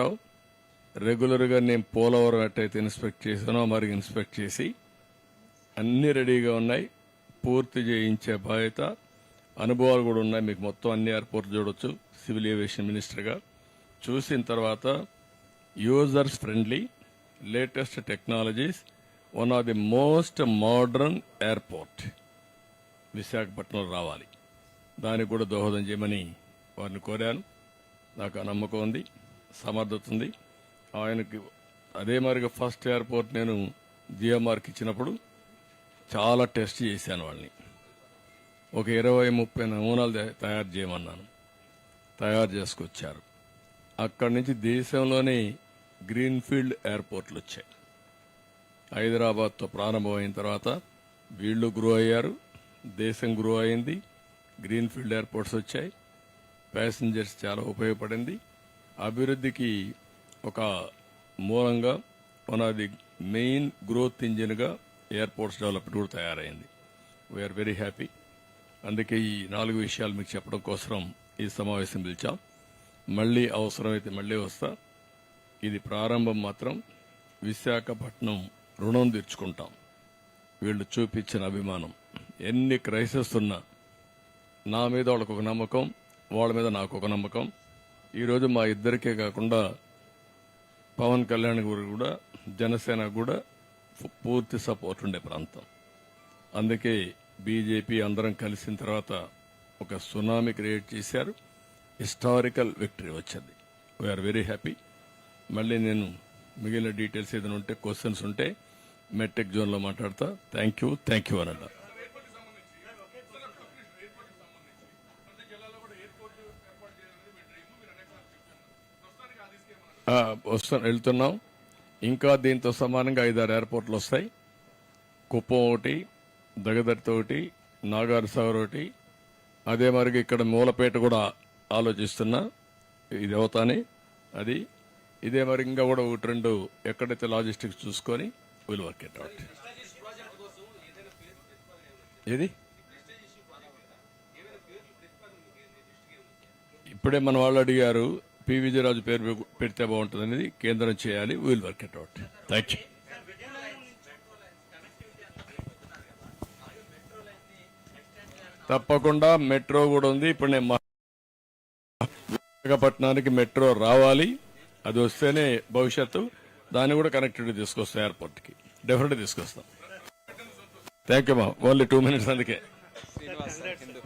అంటావు రెగ్యులర్గా నేను పోలవరం ఎట్టయితే ఇన్స్పెక్ట్ చేశానో మరి ఇన్స్పెక్ట్ చేసి అన్ని రెడీగా ఉన్నాయి. పూర్తి చేయించే బాధ్యత అనుభవాలు కూడా ఉన్నాయి. మీకు మొత్తం అన్ని ఎయిర్పోర్ట్ చూడొచ్చు సివిల్ ఏవియేషన్ మినిస్టర్గా చూసిన తర్వాత users friendly latest technologies one of the most modern airport విశాఖపట్నంలో రావాలి. దానికి కూడా దోహదం చేయమని వారిని కోరాను. నాకు ఆ నమ్మకం ఉంది. సమర్థత ఉంది ఆయనకి అదే మరిగా ఫస్ట్ ఎయిర్పోర్ట్ నేను జిఎంఆర్కి ఇచ్చినప్పుడు చాలా టెస్ట్ చేశాను వాళ్ళని. ఒక ఇరవై ముప్పై నమూనాలు తయారు చేయమన్నాను. తయారు చేసుకొచ్చారు. అక్కడి నుంచి దేశంలోనే గ్రీన్ఫీల్డ్ ఎయిర్పోర్ట్లు వచ్చాయి. హైదరాబాద్తో ప్రారంభమైన తర్వాత వీళ్ళు గ్రో అయ్యారు. దేశం గ్రో అయింది. గ్రీన్ఫీల్డ్ ఎయిర్పోర్ట్స్ వచ్చాయి. ప్యాసింజర్స్ చాలా ఉపయోగపడింది. అభివృద్ధికి ఒక మూలంగా one of the main growth ఇంజిన్గా airports development కూడా తయారైంది. వీఆర్ వెరీ హ్యాపీ అందుకే ఈ నాలుగు విషయాలు మీకు చెప్పడం కోసం ఈ సమావేశం పిలిచాం. మళ్ళీ అవసరమైతే మళ్ళీ వస్తా. ఇది ప్రారంభం మాత్రం విశాఖపట్నం రుణం తీర్చుకుంటాం. వీళ్ళు చూపించిన అభిమానం. ఎన్ని క్రైసిస్ ఉన్నా నా మీద వాళ్ళకు ఒక నమ్మకం వాళ్ళ మీద నాకు ఒక నమ్మకం. ఈరోజు మా ఇద్దరికే కాకుండా పవన్ కళ్యాణ్ గారు కూడా జనసేన కూడా పూర్తి సపోర్ట్ ఉండే ప్రాంతం. అందుకే బీజేపీ అందరం కలిసిన తర్వాత ఒక సునామీ క్రియేట్ చేశారు. హిస్టారికల్ విక్టరీ వచ్చింది. వీఆర్ వెరీ హ్యాపీ మళ్ళీ నేను మిగిలిన డీటెయిల్స్ ఏదైనా ఉంటే క్వశ్చన్స్ ఉంటే మెట్రిక్ జోన్లో మాట్లాడతా. థ్యాంక్ యూ థ్యాంక్ యూ అనండి వస్తాం వెళ్తున్నాం. ఇంకా దీంతో సమానంగా ఐదారు ఎయిర్పోర్ట్లు వస్తాయి. కుప్పం ఒకటి దగదర్తి ఒకటి నాగార్ ఒకటి. అదే మరి ఇక్కడ మూలపేట కూడా ఆలోచిస్తున్నా. ఇది అవుతానే. అది. ఇదే మరి ఇంకా కూడా ఒకటి రెండు ఎక్కడైతే లాజిస్టిక్స్ చూసుకొని విల్ వర్క్ ఇట్ అవుట్ ఏది? ఇప్పుడే మన వాళ్ళు అడిగారు పి విజయరాజు పేరు పెడితే బాగుంటుంది అనేది కేంద్రం చేయాలి will work it out. Thank you తప్పకుండా మెట్రో కూడా ఉంది. ఇప్పుడు నేను విశాఖపట్నానికి మెట్రో రావాలి. అది వస్తేనే భవిష్యత్తు. దాన్ని కూడా కనెక్టివిటీ తీసుకొస్తాం ఎయిర్పోర్ట్కి. డెఫినెట్ తీసుకొస్తాం. థ్యాంక్ యూ మా ఓన్లీ టూ మినిట్స్ అందుకే. శ్రీనివాస్ హిందూ.